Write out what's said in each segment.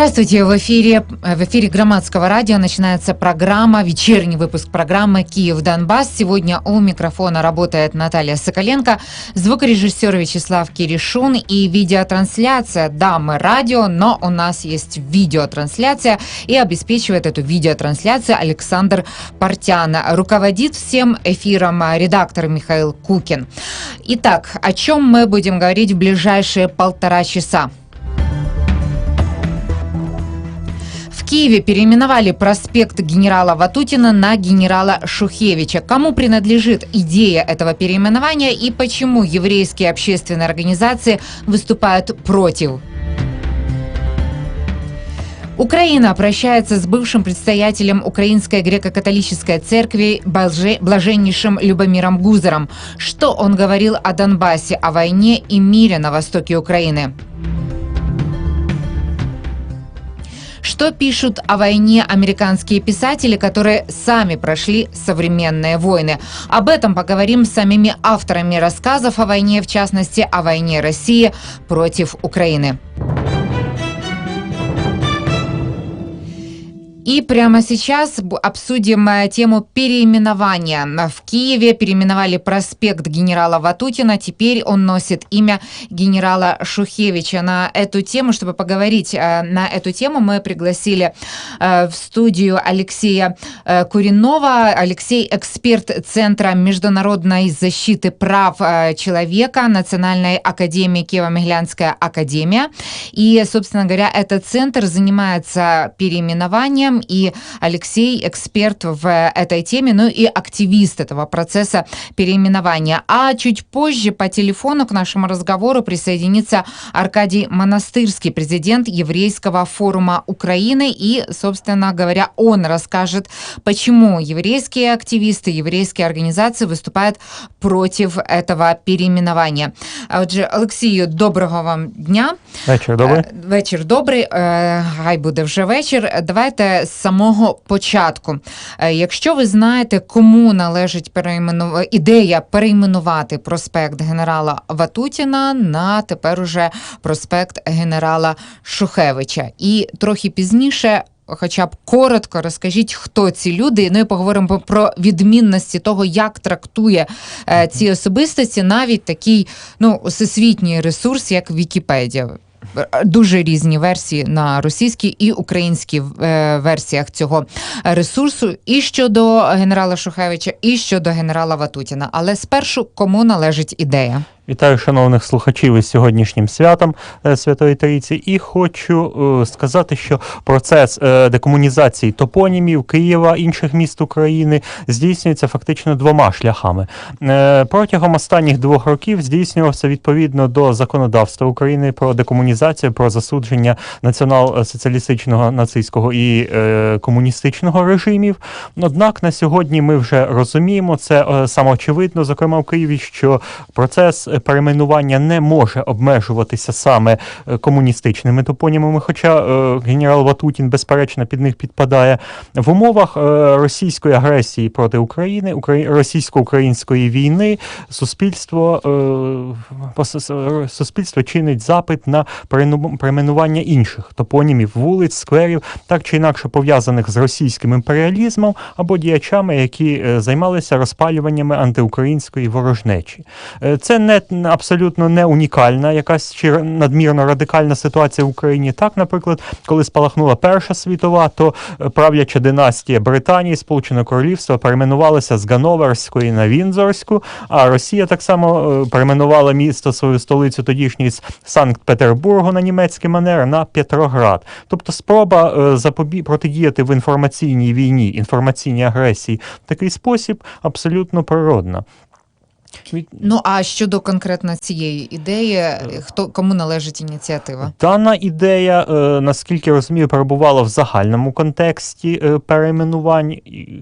Здравствуйте, в эфире, в эфире Громадского радио начинается программа, вечерний выпуск программы «Киев-Донбасс». Сегодня у микрофона работает Наталья Соколенко, звукорежиссер Вячеслав Киришун и видеотрансляция. Да, мы радио, но у нас есть видеотрансляция и обеспечивает эту видеотрансляцию Александр Портян. Руководит всем эфиром редактор Михаил Кукин. Итак, о чем мы будем говорить в ближайшие полтора часа? Киеве переименовали проспект генерала Ватутина на генерала Шухевича. Кому принадлежит идея этого переименования и почему еврейские общественные организации выступают против? Украина прощается с бывшим предстоятелем Украинской греко-католической церкви Блаже- блаженнейшим Любомиром Гузером. Что он говорил о Донбассе, о войне и мире на востоке Украины? Что пишут о войне американские писатели, которые сами прошли современные войны? Об этом поговорим с самими авторами рассказов о войне, в частности, о войне России против Украины. И прямо сейчас обсудим э, тему переименования. В Киеве переименовали проспект генерала Ватутина. Теперь он носит имя генерала Шухевича. На эту тему, чтобы поговорить э, на эту тему, мы пригласили э, в студию Алексея Куринова. Алексей – эксперт Центра международной защиты прав человека Национальной академии Киево-Меглянская академия. И, собственно говоря, этот центр занимается переименованием, и Алексей эксперт в этой теме, ну и активист этого процесса переименования. А чуть позже по телефону к нашему разговору присоединится Аркадий Монастырский, президент Еврейского форума Украины, и, собственно говоря, он расскажет, почему еврейские активисты, еврейские организации выступают против этого переименования. А Отже, Олексію, доброго вам дня. Вечір добрий. Е, Вечір добрий. Е, Хай буде вже вечір. Давайте з самого початку. Е, Якщо ви знаєте, кому належить переймену... ідея перейменувати проспект генерала Ватутіна на тепер уже проспект генерала Шухевича. І трохи пізніше. Хоча б коротко розкажіть, хто ці люди. Ну і поговоримо про відмінності того, як трактує е, ці особистості, навіть такий ну всесвітній ресурс, як Вікіпедія. Дуже різні версії на російській і українській е, версіях цього ресурсу, і щодо генерала Шухевича, і щодо генерала Ватутіна. Але спершу кому належить ідея? Вітаю шановних слухачів із сьогоднішнім святом е, Святої Трійці. І хочу е, сказати, що процес е, декомунізації топонімів Києва інших міст України здійснюється фактично двома шляхами. Протягом останніх двох років здійснювався відповідно до законодавства України про декомунізацію, про засудження націонал-соціалістичного нацистського і комуністичного режимів. Однак на сьогодні ми вже розуміємо це самоочевидно, зокрема в Києві, що процес перейменування не може обмежуватися саме е, комуністичними топонімами, хоча е, генерал Ватутін, безперечно, під них підпадає. В умовах е, російської агресії проти України, украї- російсько-української війни, суспільство, суспільство чинить запит на перейменування інших топонімів вулиць, скверів, так чи інакше пов'язаних з російським імперіалізмом або діячами, які займалися розпалюваннями антиукраїнської ворожнечі. Це не абсолютно не унікальна якась чи надмірно радикальна ситуація в Україні. Так, наприклад, коли спалахнула Перша світова, то е, правляча династія Британії, Сполученого Королівства перейменувалася з Ганноверської на Вінзорську, а Росія так само е, перейменувала місто свою столицю тодішній з Санкт-Петербургу на німецький манер на Петроград. Тобто спроба е, запобі... протидіяти в інформаційній війні, інформаційній агресії в такий спосіб абсолютно природна. Ну а щодо конкретно цієї ідеї, хто кому належить ініціатива? Дана ідея, е, наскільки розумію, перебувала в загальному контексті е, перейменувань,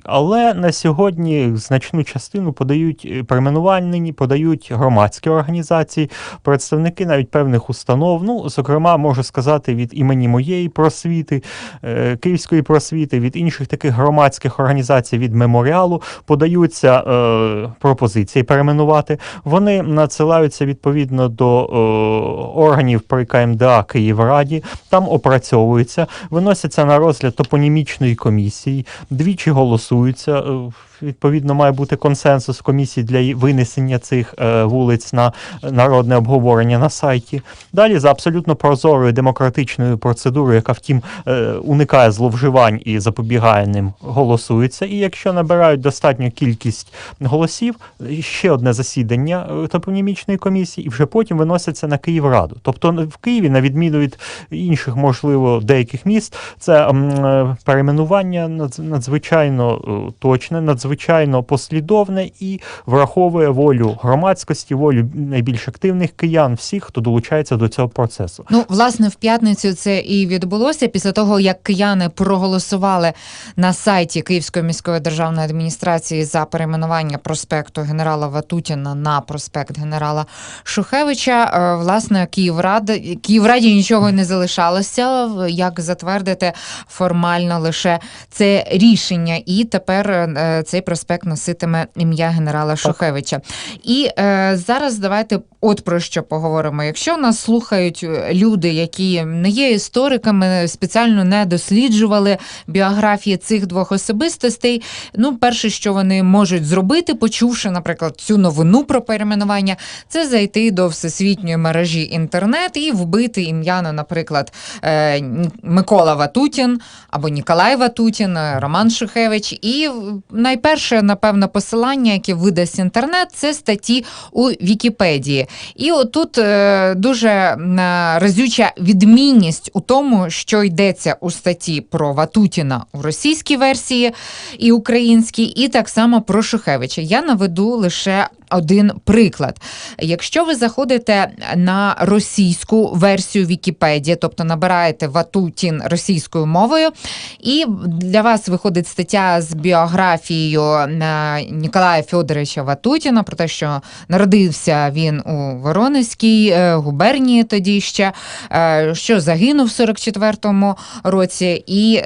але на сьогодні значну частину подають е, перейменувальні, подають громадські організації, представники навіть певних установ. Ну, зокрема, можу сказати від імені моєї просвіти, е, Київської просвіти, від інших таких громадських організацій, від меморіалу подаються е, пропозиції перейменування перейменувати, вони надсилаються відповідно до е, органів при КМДА Київраді, там опрацьовуються, виносяться на розгляд топонімічної комісії, двічі голосуються. Е, Відповідно, має бути консенсус комісії для винесення цих е, вулиць на народне обговорення на сайті. Далі за абсолютно прозорою демократичною процедурою, яка втім е, уникає зловживань і запобігає ним, голосується. І якщо набирають достатню кількість голосів, ще одне засідання е, топонімічної комісії, і вже потім виносяться на Київраду. Тобто в Києві, на відміну від інших, можливо, деяких міст, це е, перейменування надз- надзвичайно е, точне, надзвичайно послідовне і враховує волю громадськості, волю найбільш активних киян, всіх, хто долучається до цього процесу. Ну, власне, в п'ятницю це і відбулося після того, як кияни проголосували на сайті Київської міської державної адміністрації за перейменування проспекту генерала Ватутіна на проспект генерала Шухевича. е, Власне, Київради Київраді нічого не залишалося, як затвердити формально лише це рішення, і тепер е, цей проспект носитиме ім'я генерала Шухевича. І е, зараз давайте от про що поговоримо. Якщо нас слухають е, люди, які не є істориками, спеціально не досліджували біографії цих двох особистостей, ну, перше, що вони можуть зробити, почувши, наприклад, цю новину про перейменування, це зайти до всесвітньої мережі інтернет і вбити ім'я, наприклад, е, Микола Ватутін або Ніколай Ватутін, е, Роман Шухевич. І в- найперше, напевно, посилання, яке видасть інтернет, це статті у Вікіпедії. І отут е, дуже е, разюча відмінність у тому, що йдеться у статті про Ватутіна у російській версії і українській, і так само про Шухевича. Я наведу лише один приклад. Якщо ви заходите на російську версію Вікіпедії, тобто набираєте Ватутін російською мовою, і для вас виходить стаття з біографією е, Ніколая Федоровича Ватутіна про те, що народився він у Воронезькій е, губернії тоді ще, е, що загинув в 44-му році. І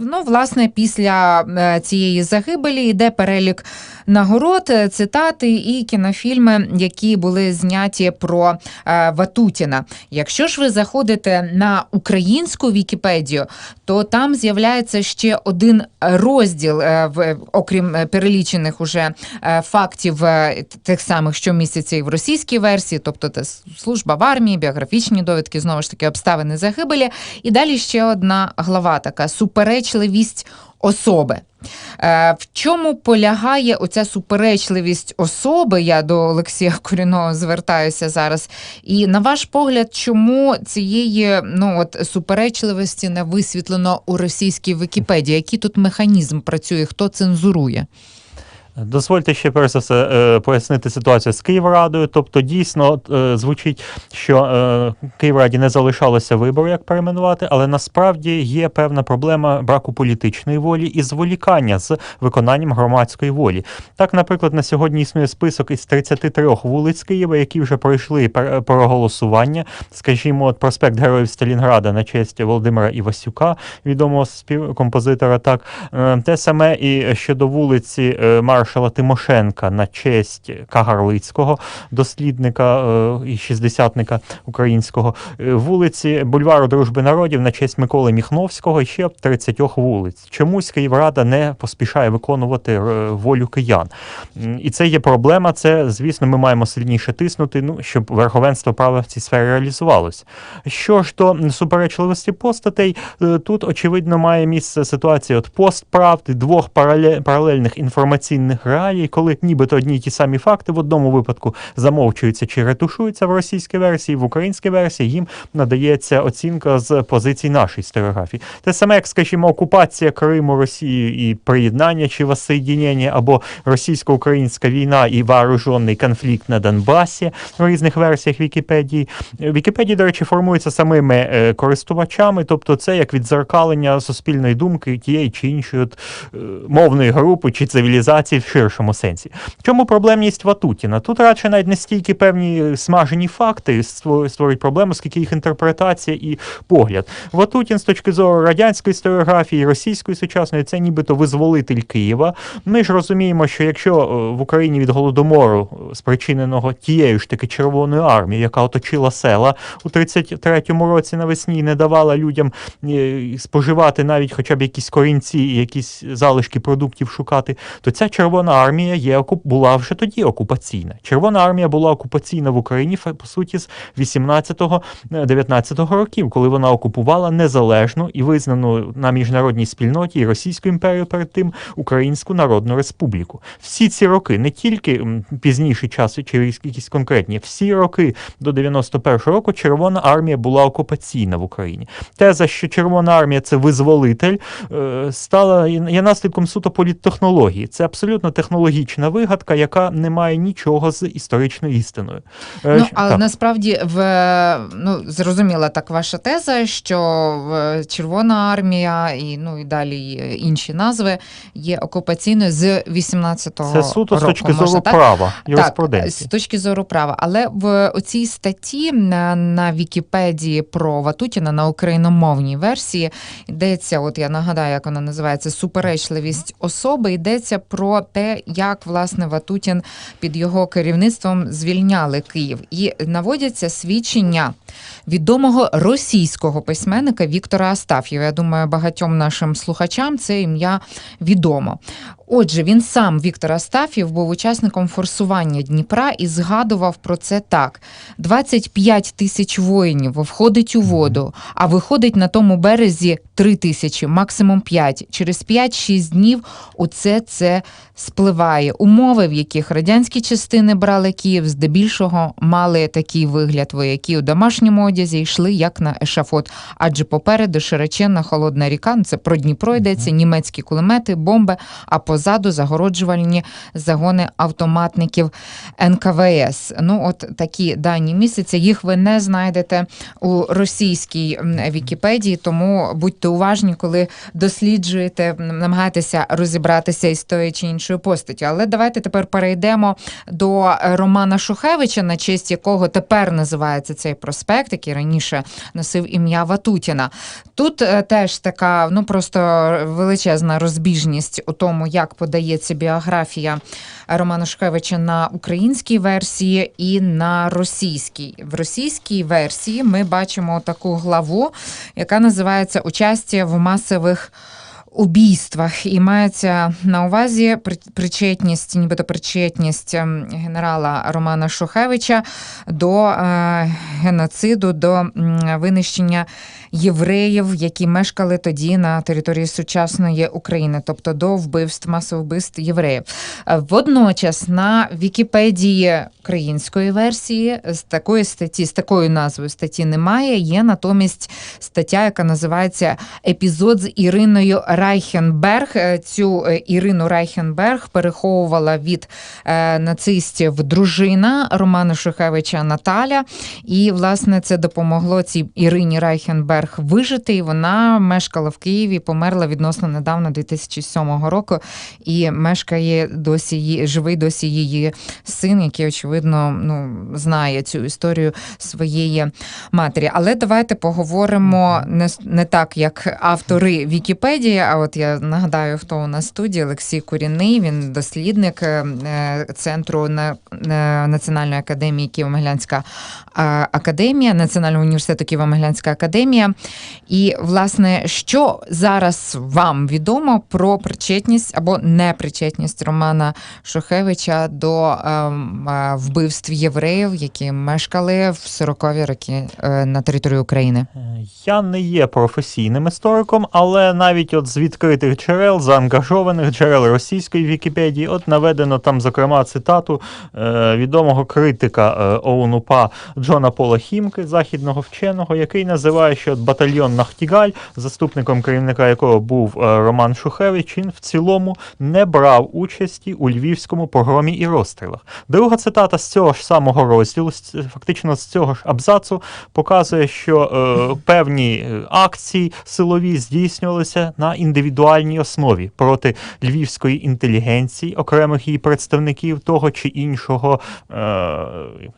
ну, власне, після цієї загибелі йде перелік нагород, е, цитати і кінофільми, які були зняті про е, Ватутіна. Якщо ж ви заходите на українську Вікіпедію, то там з'являється ще один розділ, е, окрім е, перелічених уже фактів тих самих, що містяться і в російській версії, тобто це служба в армії, біографічні довідки, знову ж таки, обставини загибелі. І далі ще одна глава така суперечливість особи. Е, В чому полягає оця суперечливість особи? Я до Олексія Коріного звертаюся зараз. І на ваш погляд, чому цієї ну от суперечливості не висвітлено у російській Вікіпедії? Який тут механізм працює? Хто цензурує? Дозвольте ще перш за все е, пояснити ситуацію з Київрадою. Тобто, дійсно е, звучить, що е, Київраді не залишалося вибору, як перейменувати, але насправді є певна проблема браку політичної волі і зволікання з виконанням громадської волі. Так, наприклад, на сьогодні існує список із 33 вулиць Києва, які вже пройшли проголосування. Скажімо, от проспект Героїв Сталінграда на честь Володимира Івасюка, відомого співкомпозитора. Так, те саме і щодо вулиці е, маршала Тимошенка на честь Кагарлицького, дослідника е, і шістдесятника українського, Е, вулиці Бульвару Дружби народів на честь Миколи Міхновського і ще 30 вулиць. Чомусь Київрада не поспішає виконувати е, волю киян. І це є проблема. Це, звісно, ми маємо сильніше тиснути, ну, щоб верховенство права в цій сфері реалізувалось. Що ж до суперечливості постатей, тут очевидно має місце ситуація от постправди, двох парале- паралельних інформаційних реалій, коли нібито одні й ті самі факти в одному випадку замовчуються чи ретушуються в російській версії, в українській версії їм надається оцінка з позицій нашої історіографії. Те саме, як, скажімо, окупація Криму Росії і приєднання чи воссоєдінення, або російсько-українська війна і вооружений конфлікт на Донбасі в різних версіях Вікіпедії. Вікіпедія, до речі, формується самими е, користувачами, тобто це як відзеркалення суспільної думки тієї чи іншої от, е, мовної групи чи цивілізації ширшому сенсі. Чому проблемність Ватутіна? Тут радше навіть не стільки певні смажені факти створ- створюють проблему, скільки їх інтерпретація і погляд. Ватутін з точки зору радянської історіографії, російської сучасної, це нібито визволитель Києва. Ми ж розуміємо, що якщо е, в Україні від голодомору, е, спричиненого тією ж таки Червоною армією, яка оточила села у 33-му році навесні, і не давала людям е, споживати навіть хоча б якісь корінці якісь залишки продуктів шукати, то ця Червона армія є була вже тоді окупаційна. Червона армія була окупаційна в Україні по суті з 18-19 років, коли вона окупувала незалежну і визнану на міжнародній спільноті і Російську імперію перед тим Українську Народну Республіку. Всі ці роки, не тільки пізніші часи чи якісь конкретні, всі роки до 91-го року Червона армія була окупаційна в Україні. Теза, що Червона армія це визволитель, е, стала є наслідком суто політтехнології. Це абсолютно технологічна вигадка, яка не має нічого з історичною істиною. Е, Ну, але так. насправді в ну зрозуміла так ваша теза, що Червона армія і ну і далі інші назви є окупаційною з 18-го Це суто з точки можна зору так? права, Так, з точки зору права. Але в оцій статті на, на Вікіпедії про Ватутіна на україномовній версії йдеться, от я нагадаю, як вона називається суперечливість особи. Йдеться про те, як власне Ватутін під його керівництвом звільняли Київ, і наводяться свідчення відомого російського письменника Віктора Астаф'єва. Я думаю, багатьом нашим слухачам це ім'я відомо. Отже, він сам Віктор Астаф'єв був учасником форсування Дніпра і згадував про це так: 25 тисяч воїнів входить у воду, а виходить на тому березі 3 тисячі, максимум 5. Через 5-6 днів усе це спливає. Умови, в яких радянські частини брали Київ, здебільшого мали такий вигляд. Вояки у домашньому одязі йшли як на ешафот, адже попереду широченна холодна ріка. ну, Це про Дніпро йдеться, німецькі кулемети, бомби, а позаду загороджувальні загони автоматників НКВС. Ну, от такі дані місяця. Їх ви не знайдете у російській Вікіпедії, тому будьте уважні, коли досліджуєте, намагаєтеся розібратися із тої чи іншою постаттю. Але давайте тепер перейдемо до Романа Шухевича, на честь якого тепер називається цей проспект, який раніше носив ім'я Ватутіна. Тут е, теж така ну просто величезна розбіжність у тому, як подається біографія Романа Шкевича на українській версії і на російській. В російській версії ми бачимо таку главу, яка називається Участя в масових. Убійствах і мається на увазі при- причетність, нібито причетність ем, генерала Романа Шухевича до е, геноциду, до винищення євреїв, які мешкали тоді на території сучасної України, тобто до вбивств, масових вбивств євреїв. Е, Водночас на Вікіпедії української версії з такої статті, з такою назвою статті немає. Є натомість стаття, яка називається Епізод з Іриною Райхенберг. Е, Цю е, Ірину Райхенберг переховувала від нацистів дружина Романа Шухевича Наталя. І, власне, це допомогло цій Ірині Райхенберг вижити. І вона мешкала в Києві, померла відносно недавно, 2007 року, і мешкає досі її, живий досі її син, який, очевидно, ну, знає цю історію своєї матері. Але давайте поговоримо не, не так, як автори Вікіпедії. А от я нагадаю, хто у нас в студії Олексій Куріний. Він дослідник е, е, центру на, на Національної академії Києво-Могилянська академія, Національного університету Києво-Могилянська академія. І, власне, що зараз вам відомо про причетність або непричетність Романа Шухевича до ем, е, вбивств євреїв, які мешкали в 40-ві роки е, на території України? Е, Я не є професійним істориком, але навіть от з відкритих джерел, заангажованих джерел російської Вікіпедії, от наведено там, зокрема, цитату відомого критика ОУН-УПА Джона Пола Хімки, західного вченого, який називає, що батальйон Нахтігаль, заступником керівника якого був е, Роман Шухевич, він в цілому не брав участі у львівському погромі і розстрілах. Друга цитата з цього ж самого розділу, фактично з цього ж абзацу, показує, що е, певні е, акції силові здійснювалися на індивідуальній основі проти львівської інтелігенції, окремих її представників того чи іншого, е,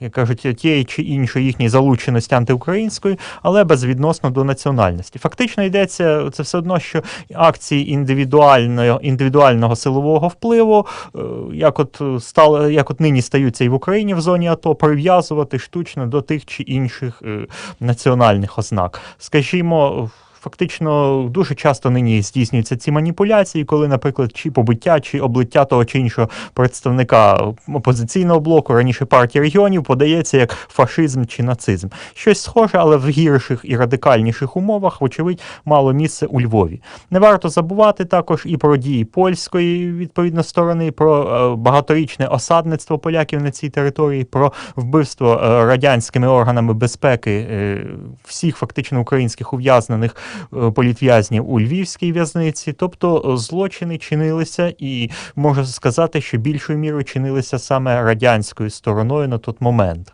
як кажуть, тієї чи іншої їхньої залученості антиукраїнської, але безвідносно до національності. Фактично йдеться це все одно, що акції індивідуального, індивідуального силового впливу, е, як от е, стали, як от нині стаються і в Україні в зоні АТО, прив'язувати штучно до тих чи інших е, національних ознак. Скажімо, Фактично дуже часто нині здійснюються ці маніпуляції, коли, наприклад, чи побиття, чи облиття того чи іншого представника опозиційного блоку, раніше партії регіонів, подається як фашизм чи нацизм. Щось схоже, але в гірших і радикальніших умовах, вочевидь, мало місце у Львові. Не варто забувати також і про дії польської відповідно сторони, про е, багаторічне осадництво поляків на цій території, про вбивство е, радянськими органами безпеки е, всіх фактично українських ув'язнених політв'язнів у львівській в'язниці. Тобто е, злочини чинилися, і можу сказати, що більшою мірою чинилися саме радянською стороною на той момент.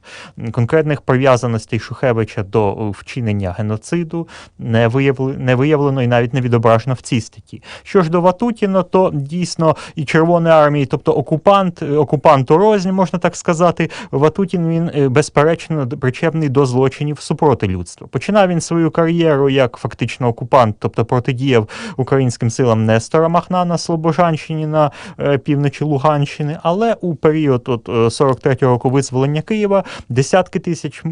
Конкретних прив'язаностей Шухевича до е, вчинення геноциду не виявлено, не виявлено і навіть не відображено в цій статті. Що ж до Ватутіна, то дійсно і Червоної армії, тобто окупант, е, окупанту рознь, можна так сказати, Ватутін він е, безперечно причепний до злочинів супроти людства. Починав він свою кар'єру як фактично окупант, тобто протидіяв українським силам Нестора Махна на Слобожанщині на е, півночі Луганщини, але у період от, е, 43-го року визволення Києва десятки тисяч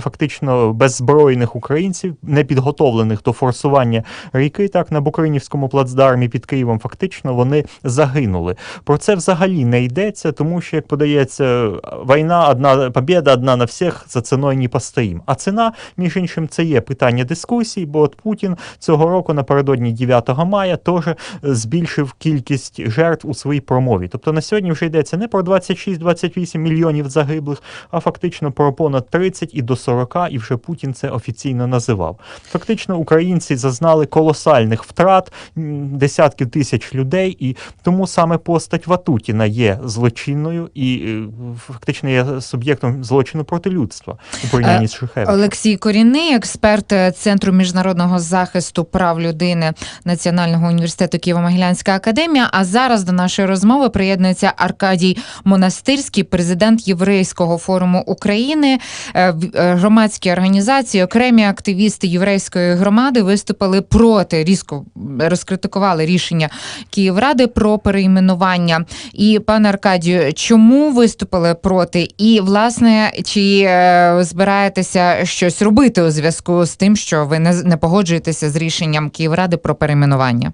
фактично беззбройних українців, не підготовлених до форсування ріки, так на Букринівському плацдармі під Києвом, фактично вони загинули. Про це взагалі не йдеться, тому що, як подається, війна одна побєда одна на всіх, за ціною не постоїм. А ціна, між іншим, це є питання дискусій, бо от Путін цього року напередодні 9 мая теж е, збільшив кількість жертв у своїй промові. Тобто на сьогодні вже йдеться не про 26-28 мільйонів загиблих, а фактично про понад 30 і до 40, і вже Путін це офіційно називав. Фактично, українці зазнали колосальних втрат, десятків тисяч людей, і тому саме постать Ватутіна є злочинною і е, фактично є суб'єктом злочину проти людства у порівнянні з Шухевичем. Олексій Корінний, експерт е, Центру міжнародного захисту прав людини Національного університету Києво-Могилянська академія. А зараз до нашої розмови приєднується Аркадій Монастирський, президент Єврейського форуму України. Е, е, Громадські організації, окремі активісти єврейської громади виступили проти різко розкритикували рішення Київради про перейменування. І пане Аркадію, чому виступили проти? І власне, чи е, збираєтеся щось робити у зв'язку з тим, що ви не, не погоджуєтеся з рішенням Київради про перейменування?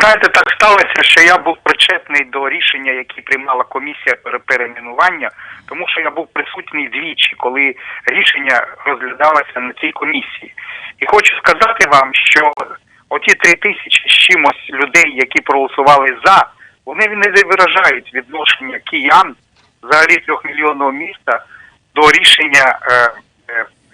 Знаєте, так сталося, що я був причетний до рішення, яке приймала комісія пере- перейменування, тому що я був присутній двічі, коли рішення розглядалося на цій комісії. І хочу сказати вам, що оті три тисячі з чимось людей, які проголосували за, вони не виражають відношення киян, взагалі трьохмільйонного міста, до рішення, е,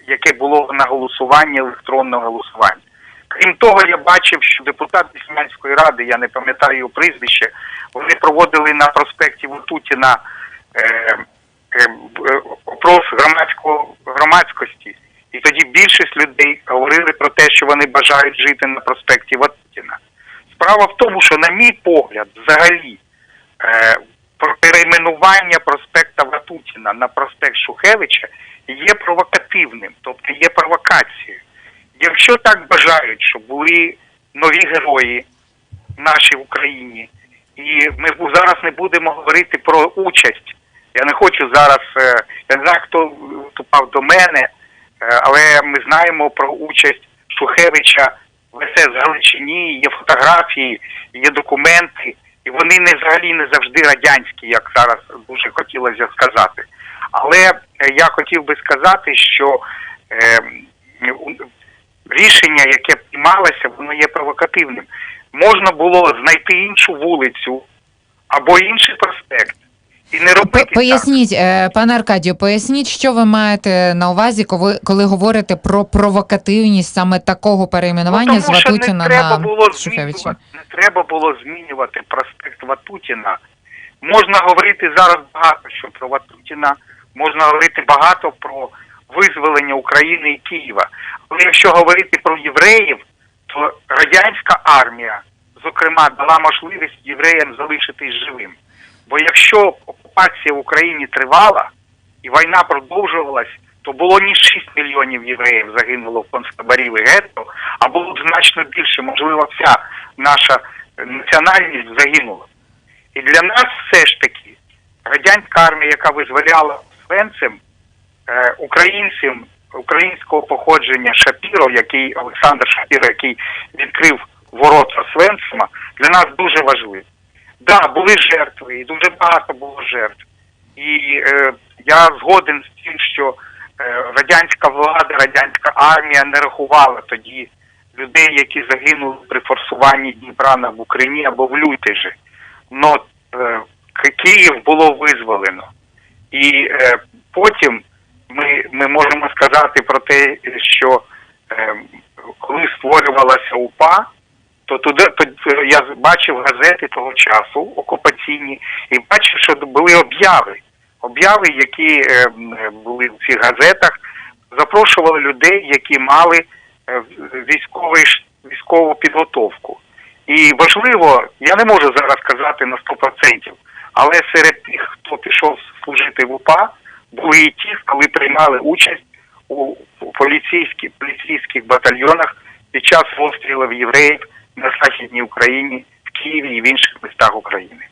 яке було на голосування, електронного голосування. Крім того, я бачив, що депутати Смілянської ради, я не пам'ятаю його прізвище, вони проводили на проспекті Ватутіна е, е, е, опрос громадського громадськості. І тоді більшість людей говорили про те, що вони бажають жити на проспекті Ватутіна. Справа в тому, що, на мій погляд, взагалі, е, перейменування проспекта Ватутіна на проспект Шухевича є провокативним, тобто є провокацією. Якщо так бажають, щоб були нові герої наші в Україні, і ми зараз не будемо говорити про участь. Я не хочу зараз, е, я не знаю, хто виступав до мене, е, але ми знаємо про участь Шухевича в СС Галичині, є фотографії, є документи, і вони не взагалі не завжди радянські, як зараз дуже хотілося сказати. Але е, я хотів би сказати, що е, рішення, яке приймалося, воно є провокативним. Можна було знайти іншу вулицю або інший проспект І не робити Поясніть, е, пане Аркадію, поясніть, що ви маєте на увазі, коли, коли говорите про провокативність саме такого перейменування Ну, з тому що Ватутіна не треба на було Шухевича? змінювати, не треба було змінювати проспект Ватутіна. Можна говорити зараз багато що про Ватутіна, можна говорити багато про визволення України і Києва. Але якщо говорити про євреїв, то радянська армія, зокрема, дала можливість євреям залишитись живим. Бо якщо окупація в Україні тривала і війна продовжувалась, то було не 6 мільйонів євреїв загинуло в концтаборів і гетто, а було значно більше. Можливо, вся наша національність загинула. І для нас все ж таки радянська армія, яка визволяла Свенцем, е, українцям українського походження Шапіро, який Олександр Шапіро, який відкрив ворота Свенцема, для нас дуже важливо. Да, були жертви, і дуже багато було жертв. І е, я згоден з тим, що е, радянська влада, радянська армія не рахувала тоді людей, які загинули при форсуванні Дніпра на Букрині або в Лютежі. Но е, Київ було визволено. І е, потім ми, ми можемо сказати про те, що е, коли створювалася УПА, то туди то, я бачив газети того часу, окупаційні, і бачив, що були обяви. Обяви, які е, були в цих газетах, запрошували людей, які мали е, військовий військову підготовку. І важливо, я не можу зараз сказати на 100%, але серед тих, хто пішов служити в УПА, були і ті, коли приймали участь у поліцейських, поліцейських батальйонах під час розстрілів євреїв на Західній Україні, в Києві і в інших містах України.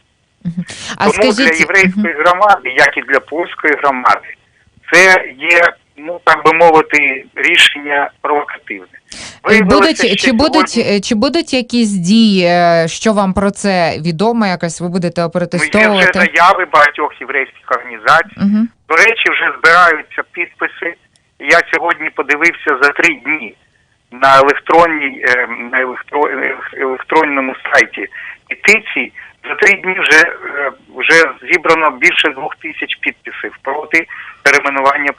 А Тому для єврейської громади, як і для польської громади, це є, ну так би мовити, рішення провокативне. Е, Будуть чи будуть сьогодні- е, чи будуть якісь дії, е, що вам про це відомо? Якось ви будете Ну, є вже заяви багатьох єврейських організацій. Угу. До речі, вже збираються підписи. Я сьогодні подивився за три дні на електронній на електро, електронному сайті петицій. За три дні вже вже зібрано більше двох тисяч підписів проти перейменування.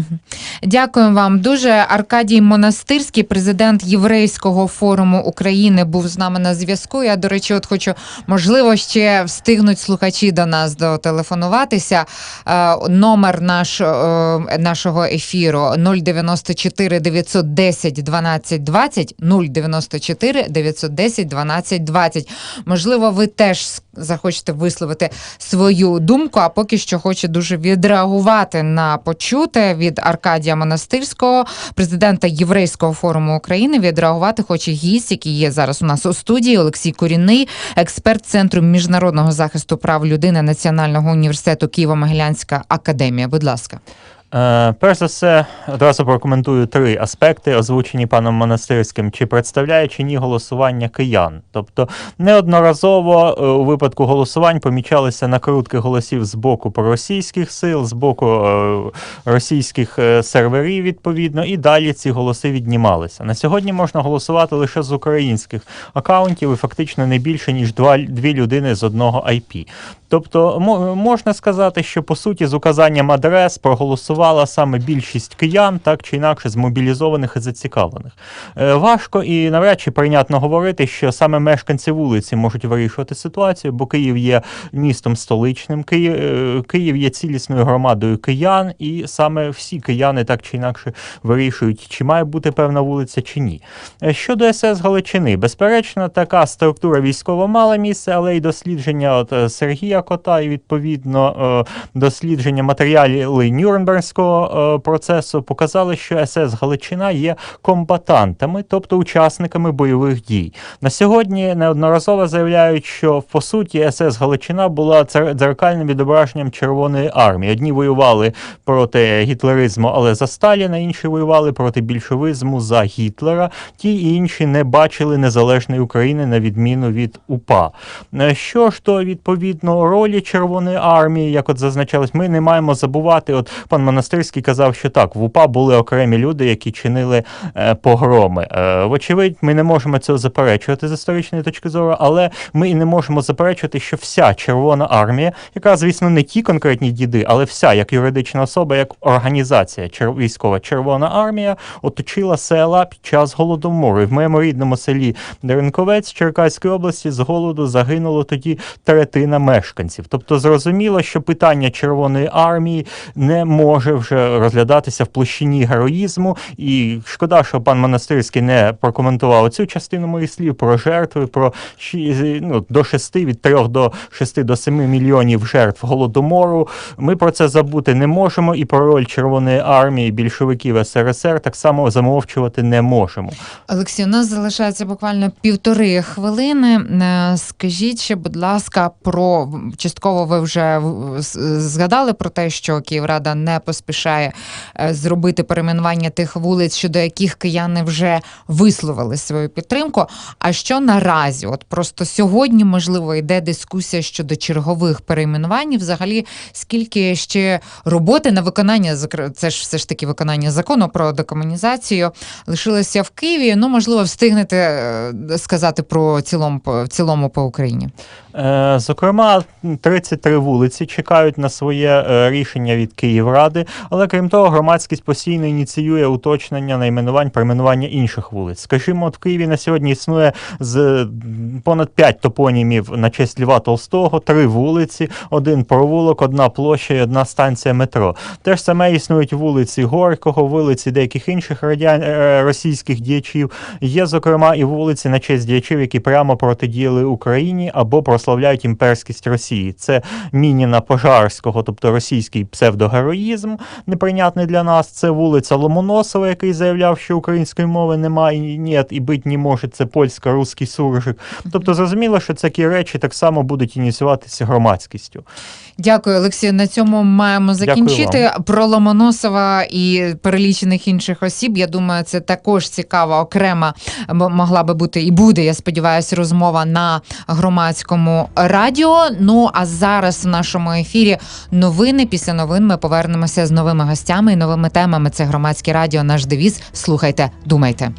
Mm-hmm. Дякуємо вам дуже. Аркадій Монастирський, президент Єврейського форуму України, був з нами на зв'язку. Я, до речі, от хочу, можливо, ще встигнуть слухачі до нас дотелефонуватися. Е, Номер наш, е, нашого ефіру 094 910 12 20, 094 910 12 20. Можливо, ви теж захочете висловити свою думку, а поки що хочу дуже відреагувати на почуте від Аркадія Монастирського, президента Єврейського форуму України. Відреагувати хоче гість, який є зараз у нас у студії. Олексій Корінний, експерт Центру міжнародного захисту прав людини Національного університету Києво-Могилянська академія. Будь ласка. Е, перш за все, одразу прокоментую три аспекти, озвучені паном Монастирським, чи представляє чи ні голосування киян. Тобто неодноразово е, у випадку голосувань помічалися накрутки голосів з боку проросійських сил, з боку е, російських серверів, відповідно, і далі ці голоси віднімалися. На сьогодні можна голосувати лише з українських акаунтів і фактично не більше, ніж два, дві людини з одного IP. Тобто можна сказати, що по суті з указанням адрес проголосувала саме більшість киян, так чи інакше змобілізованих і зацікавлених. Е, важко і навряд чи прийнятно говорити, що саме мешканці вулиці можуть вирішувати ситуацію, бо Київ є містом столичним, Київ, е, Київ є цілісною громадою киян, і саме всі кияни так чи інакше вирішують, чи має бути певна вулиця чи ні. Е, Щодо СС Галичини, безперечно, така структура військова мала місце, але й дослідження от Сергія Кота і відповідно е, дослідження матеріалів Нюрнберзького е, процесу показали, що СС Галичина є комбатантами, тобто учасниками бойових дій. На сьогодні неодноразово заявляють, що по суті СС Галичина була дзеркальним відображенням Червоної армії. Одні воювали проти гітлеризму, але за Сталіна, інші воювали проти більшовизму за Гітлера. Ті і інші не бачили незалежної України на відміну від УПА. Е, Що ж то відповідно ролі Червоної армії, як от зазначалось, ми не маємо забувати. От пан Монастирський казав, що так, в УПА були окремі люди, які чинили е, погроми. Е, вочевидь, ми не можемо цього заперечувати з історичної точки зору, але ми і не можемо заперечувати, що вся Червона армія, яка, звісно, не ті конкретні діди, але вся як юридична особа, як організація військова Червона армія оточила села під час голодомору. І в моєму рідному селі Деренковець Черкаської області з голоду загинуло тоді третина мешканців. Тобто зрозуміло, що питання Червоної армії не може вже розглядатися в площині героїзму. І шкода, що пан Монастирський не прокоментував цю частину моїх слів про жертви, про ну, до 6, від 3 до 6 до 7 мільйонів жертв голодомору. Ми про це забути не можемо, і про роль Червоної армії більшовиків СРСР так само замовчувати не можемо. Олексій, у нас залишається буквально півтори хвилини. Е, Скажіть ще, будь ласка, про частково ви вже згадали про те, що Київрада не поспішає е, зробити перейменування тих вулиць, щодо яких кияни вже висловили свою підтримку. А що наразі? От просто сьогодні, можливо, йде дискусія щодо чергових перейменувань. Взагалі, скільки ще роботи на виконання це ж все ж таки виконання закону про декомунізацію лишилося в Києві. Ну, можливо, встигнете е, сказати про цілому в цілому по Україні. Е, Зокрема, 33 вулиці чекають на своє е, рішення від Київради, але крім того, громадськість постійно ініціює уточнення найменувань, перейменування інших вулиць. Скажімо, от в Києві на сьогодні існує з понад 5 топонімів на честь Льва Толстого, три вулиці, один провулок, одна площа і одна станція метро. Те ж саме існують вулиці Горького, вулиці деяких інших радян... е, російських діячів. Є, зокрема, і вулиці на честь діячів, які прямо протидіяли Україні або прославляють імперськість Росії. Це Мініна Пожарського, тобто російський псевдогероїзм, неприйнятний для нас. Це вулиця Ломоносова, який заявляв, що української мови немає, і ні, і бить не може. Це польсько-русський суржик. Тобто зрозуміло, що такі речі так само будуть ініціюватися громадськістю. Дякую, Олексію. На цьому маємо закінчити. Про Ломоносова і перелічених інших осіб. Я думаю, це також цікава окрема могла би бути і буде. Я сподіваюся, розмова на громадському радіо. Ну а зараз в нашому ефірі новини. Після новин ми повернемося з новими гостями і новими темами. Це громадське радіо. Наш девіз. Слухайте, думайте.